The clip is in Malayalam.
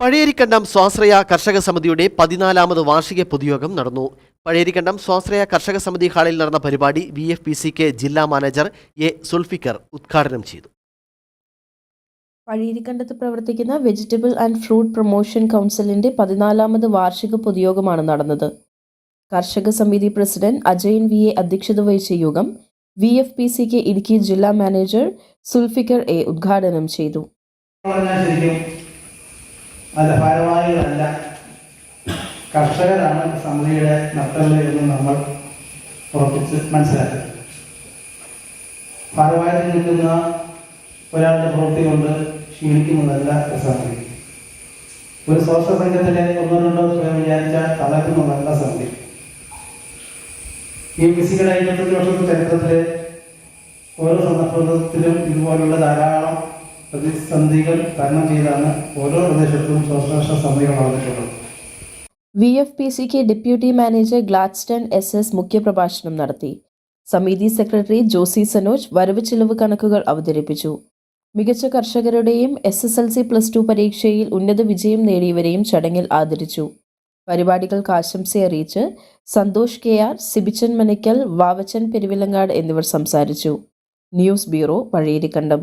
പഴയരിക്കണ്ടം സ്വാശ്രയ കർഷക സമിതിയുടെ പതിനാലാമത് വാർഷിക പൊതുയോഗം നടന്നു. പഴയരിക്കണ്ടം സ്വാശ്രയ കർഷക സമിതി ഹാളിൽ നടന്ന പരിപാടി V F P C K ജില്ലാ മാനേജർ എ സുൽഫിക്കർ ഉദ്ഘാടനം ചെയ്തു. പഴയരിക്കണ്ടത്ത് പ്രവർത്തിക്കുന്ന വെജിറ്റബിൾ ആൻഡ് ഫ്രൂട്ട് പ്രൊമോഷൻ കൗൺസിലിന്റെ പതിനാലാമത് വാർഷിക പൊതുയോഗമാണ് നടന്നത്. കർഷക സമിതി പ്രസിഡന്റ് അജയൻ വി എ അധ്യക്ഷത വഹിച്ച യോഗം V F P C K Idukki ജില്ലാ മാനേജർ സുൽഫിക്കർ എ ഉദ്ഘാടനം ചെയ്തു. അല്ല ഭാരവാഹികളല്ല. കർഷകരാണ് സമിതിയുടെ നട്ടൽ എന്ന് നമ്മൾ ഉറപ്പിച്ച് മനസ്സിലാക്കി. ഭാരവാഹികൾ നിൽക്കുന്ന ഒരാളുടെ പ്രവൃത്തി കൊണ്ട് ക്ഷീണിക്കുന്നതല്ല സമിതി. ഒരു സ്വാസ്ഥ്യ സംഘത്തിലെ ഒന്നോ രണ്ടോ സ്വയം വിചാരിച്ചാൽ തളർക്കുന്നതല്ല സമിതി. ഈ ഫിസിക്കൽ ഇരുപത്തഞ്ച് വർഷത്തെ ചരിത്രത്തിലെ ഓരോ സന്ദർഭത്തിലും ഇതുപോലുള്ള ധാരാളം പ്രതിസന്ധികൾ തരണം ചെയ്താണ് ഓരോ പ്രദേശത്തും സ്വാശ്രയ സമിതികൾ വളർന്നിട്ടുള്ളത് വി എഫ് പി സിക്ക് deputy manager Gladstone S S മുഖ്യപ്രഭാഷണം നടത്തി. സമിതി സെക്രട്ടറി ജോസി സനോജ് വരവ് ചിലവ് കണക്കുകൾ അവതരിപ്പിച്ചു. മികച്ച കർഷകരുടെയും S S L C plus two പരീക്ഷയിൽ ഉന്നത വിജയം നേടിയവരെയും ചടങ്ങിൽ ആദരിച്ചു. പരിപാടികൾക്ക് ആശംസ അറിയിച്ച് സന്തോഷ് കെ ആർ സിബിച്ചൻ മനിക്കൽ വാവച്ചൻ പെരുവിലങ്ങാട് എന്നിവർ സംസാരിച്ചു. News bureau Pazhayarikkandam